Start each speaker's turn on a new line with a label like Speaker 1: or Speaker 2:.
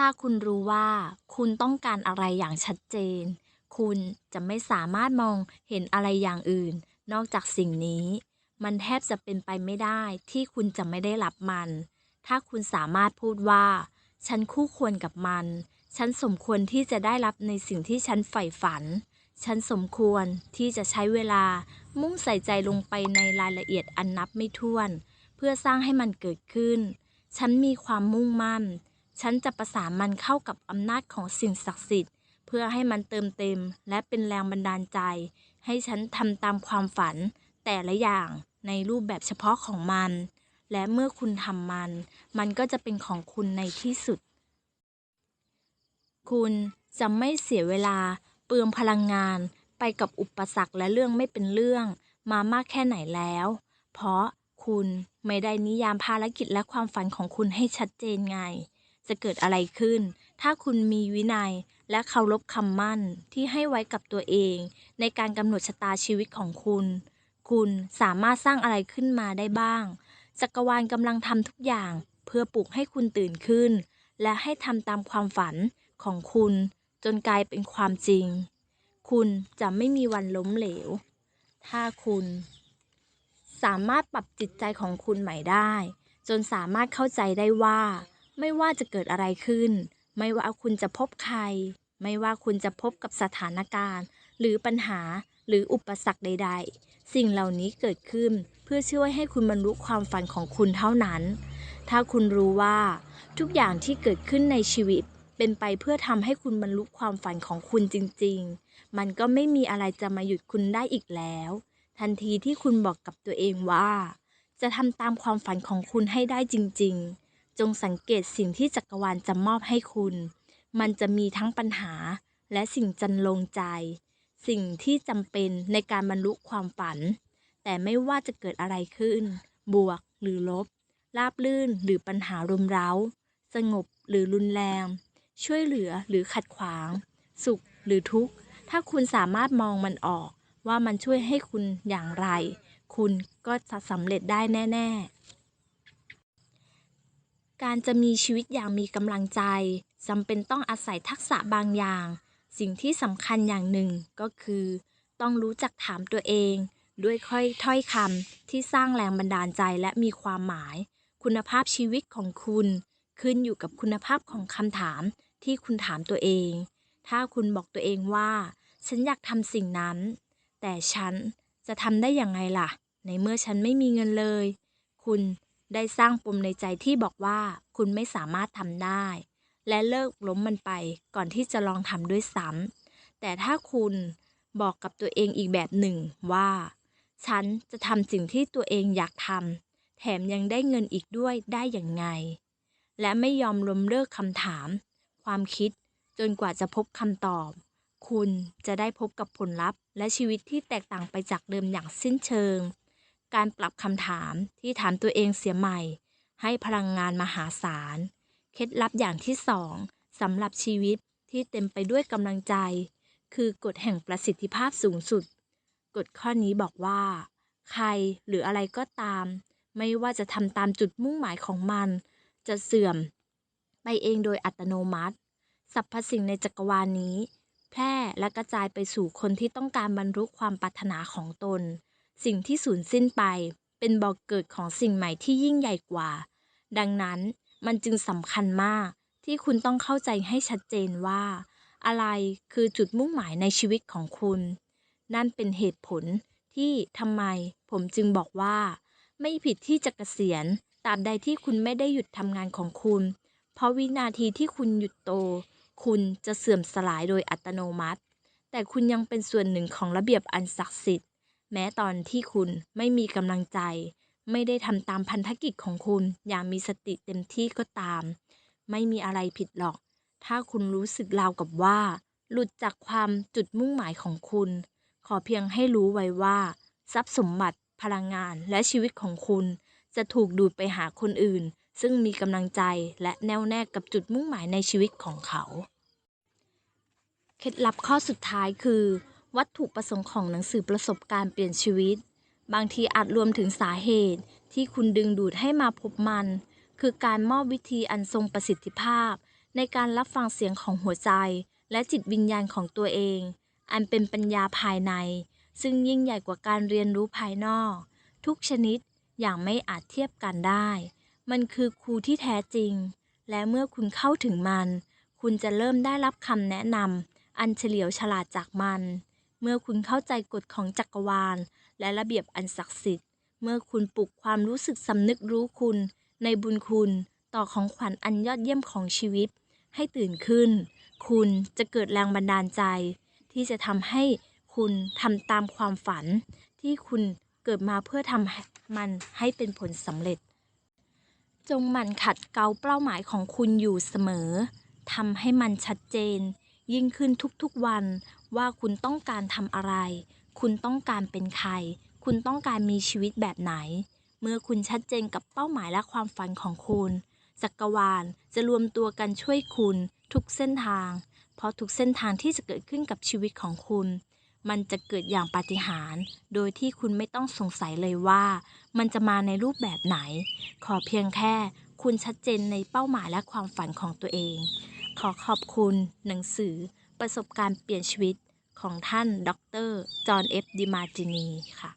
Speaker 1: ถ้าคุณรู้ว่าคุณต้องการอะไรอย่างชัดเจน คุณจะไม่สามารถมองเห็นอะไรอย่างอื่น นอกจากสิ่งนี้ มันแทบจะเป็นไปไม่ได้ที่คุณจะไม่ได้รับมัน ถ้าคุณสามารถพูดว่า ฉันคู่ควรกับมัน ฉันสมควรที่จะได้รับในสิ่งที่ฉันใฝ่ฝัน ฉันสมควรที่จะใช้เวลามุ่งใส่ใจลงไปในรายละเอียดอันนับไม่ถ้วน เพื่อสร้างให้มันเกิดขึ้น ฉันมีความมุ่งมั่น ฉันจะประสานมันเข้ากับอำนาจของสิ่งศักดิ์สิทธิ์ เพื่อให้มันเติมเต็ม และเป็นแรงบันดาลใจ ให้ฉันทำตามความฝัน แต่ละอย่างในรูปแบบเฉพาะของมัน และเมื่อคุณทำมัน มันก็จะเป็นของคุณในที่สุด คุณจะไม่เสียเวลา เปลืองพลังงาน ไปกับอุปสรรคและเรื่องไม่เป็นเรื่อง มามากแค่ไหนแล้ว เพราะคุณไม่ได้นิยามภารกิจและความฝันของคุณให้ชัดเจนไง จะเกิดอะไรขึ้น ถ้าคุณมีวินัยและเคารพคำมั่นที่ให้ไว้กับตัวเอง ในการกำหนดชะตาชีวิตของคุณ คุณสามารถสร้างอะไรขึ้นมาได้บ้าง จักรวาลกำลังทำทุกอย่าง เพื่อปลุกให้คุณตื่นขึ้น และให้ทำตามความฝันของคุณ จนกลายเป็นความจริง คุณจะไม่มีวันล้มเหลว ถ้าคุณ สามารถปรับจิตใจของคุณใหม่ได้ จนสามารถเข้าใจได้ว่า ไม่ว่าจะเกิดอะไรขึ้น ไม่ว่าคุณจะพบใคร ไม่ว่าคุณจะพบกับสถานการณ์ หรือปัญหาหรืออุปสรรคใด ๆ สิ่งเหล่านี้เกิดขึ้นเพื่อช่วยให้คุณบรรลุความฝันของคุณเท่านั้น ถ้าคุณรู้ว่าทุกอย่างที่เกิดขึ้นในชีวิตเป็นไปเพื่อทำให้คุณบรรลุความฝันของคุณจริง ๆ มันก็ไม่มีอะไรจะมาหยุดคุณได้อีกแล้ว ทันทีที่คุณบอกกับตัวเองว่า จะทำตามความฝันของคุณให้ได้จริง ๆ จงสังเกตสิ่งที่จักรวาลจะมอบให้คุณ มันจะมีทั้งปัญหา และสิ่งจันลงใจ สิ่งที่จำเป็นในการบรรลุความฝัน แต่ไม่ว่าจะเกิดอะไรขึ้น บวกหรือลบ ราบลื่นหรือปัญหารุมเร้า สงบหรือรุนแรง ช่วยเหลือหรือขัดขวาง สุขหรือทุกข์ ถ้าคุณสามารถมองมันออกว่ามันช่วยให้คุณอย่างไร คุณก็จะสำเร็จได้แน่ ๆ การจะมีชีวิตอย่างมีกำลังใจจำเป็นต้องอาศัยทักษะบางอย่าง สิ่งที่สำคัญอย่างหนึ่งก็คือ ต้องรู้จักถามตัวเอง ด้วยค่อยถ้อยคำที่สร้างแรงบันดาลใจและมีความหมาย คุณภาพชีวิตของคุณ ขึ้นอยู่กับคุณภาพของคำถามที่คุณถามตัวเอง ถ้าคุณบอกตัวเองว่า ฉันอยากทำสิ่งนั้น แต่ฉันจะทำได้อย่างไงล่ะ ในเมื่อฉันไม่มีเงินเลย คุณ ได้สร้างปมในใจที่บอกว่าคุณไม่สามารถทำได้ และเลิกล้มมันไปก่อนที่จะลองทำด้วยซ้ำแต่ถ้าคุณบอกกับตัวเองอีกแบบหนึ่งว่า ฉันจะทำสิ่งที่ตัวเองอยากทำแถมยังได้เงินอีกด้วยได้อย่างไง และไม่ยอมล้มเลิกคำถาม ความคิดจนกว่าจะพบคำตอบ คุณจะได้พบกับผลลัพธ์ และชีวิตที่แตกต่างไปจากเดิมอย่างสิ้นเชิง การปรับคำถามที่ถามตัวเองเสียใหม่ ให้พลังงานมหาศาล เคล็ดลับอย่างที่สองสำหรับชีวิตที่เต็มไปด้วยกำลังใจ คือกฎแห่งประสิทธิภาพสูงสุด กฎข้อนี้บอกว่า ใครหรืออะไรก็ตาม ไม่ว่าจะทำตามจุดมุ่งหมายของมัน จะเสื่อม ไปเองโดยอัตโนมัติ สรรพสิ่งในจักรวาลนี้ แพร่และกระจายไปสู่คนที่ต้องการบรรลุความปรารถนาของตน สิ่งที่สูญสิ้นไป เป็นบ่อกเกิดของสิ่งใหม่ที่ยิ่งใหญ่กว่า ดังนั้นมันจึงสำคัญมากที่คุณต้องเข้าใจให้ชัดเจนว่า อะไรคือจุดมุ่งหมายในชีวิตของคุณ นั่นเป็นเหตุผลที่ทำไมผมจึงบอกว่า ไม่ผิดที่จะเกษียณตราบใดที่คุณไม่ได้หยุดทำงานของคุณ เพราะวินาทีที่คุณหยุดโต คุณจะเสื่อมสลายโดยอัตโนมัติ แต่คุณยังเป็นส่วนหนึ่งของระเบียบอันศักดิ์สิทธิ์ แม้ตอนที่คุณไม่มีกำลังใจ ไม่ได้ทำตามพันธกิจของคุณอย่างมีสติเต็มที่ก็ตาม ไม่มีอะไรผิดหรอก ถ้าคุณรู้สึกราวกับว่า หลุดจากความจุดมุ่งหมายของคุณ ขอเพียงให้รู้ไว้ว่า ทรัพย์สมบัติพลังงานและชีวิตของคุณ จะถูกดูดไปหาคนอื่น ซึ่งมีกำลังใจและแน่วแน่กับจุดมุ่งหมายในชีวิตของเขา เคล็ดลับข้อสุดท้ายคือ วัตถุประสงค์ของหนังสือประสบการณ์เปลี่ยนชีวิต บางทีอาจรวมถึงสาเหตุที่คุณดึงดูดให้มาพบมัน คือการมอบวิธีอันทรงประสิทธิภาพ ในการรับฟังเสียงของหัวใจ และจิตวิญญาณของตัวเอง อันเป็นปัญญาภายใน ซึ่งยิ่งใหญ่กว่าการเรียนรู้ภายนอก ทุกชนิดอย่างไม่อาจเทียบกันได้ มันคือครูที่แท้จริง และเมื่อคุณเข้าถึงมัน คุณจะเริ่มได้รับคำแนะนำอันเฉลียวฉลาดจากมัน เมื่อคุณเข้าใจกฎของจักรวาล และระเบียบอันศักดิ์สิทธิ์ เมื่อคุณปลุกความรู้สึกสำนึกรู้คุณ ในบุญคุณ ต่อของขวัญอันยอดเยี่ยมของชีวิต ให้ตื่นขึ้น คุณจะเกิดแรงบันดาลใจ ที่จะทำให้คุณทำตามความฝัน ที่คุณเกิดมาเพื่อทำมันให้เป็นผลสำเร็จ จงหมั่นขัดเกลาเป้าหมายของคุณอยู่เสมอทำให้มันชัดเจน ยิ่งขึ้นทุกๆวันว่าคุณต้องการทำอะไร คุณต้องการเป็นใคร คุณต้องการมีชีวิตแบบไหน เมื่อคุณชัดเจนกับเป้าหมายและความฝันของคุณจักรวาลจะรวมตัวกันช่วยคุณทุกเส้นทาง เพราะทุกเส้นทางที่จะเกิดขึ้นกับชีวิตของคุณ มันจะเกิดอย่างปาฏิหาริย์โดยที่คุณไม่ต้องสงสัยเลยว่า มันจะมาในรูปแบบไหน ขอเพียงแค่คุณชัดเจนในเป้าหมายและความฝันของตัวเอง ขอขอบคุณหนังสือประสบการณ์เปลี่ยนชีวิตของท่าน ดร จอห์น เอฟ ดิมาจินี ค่ะ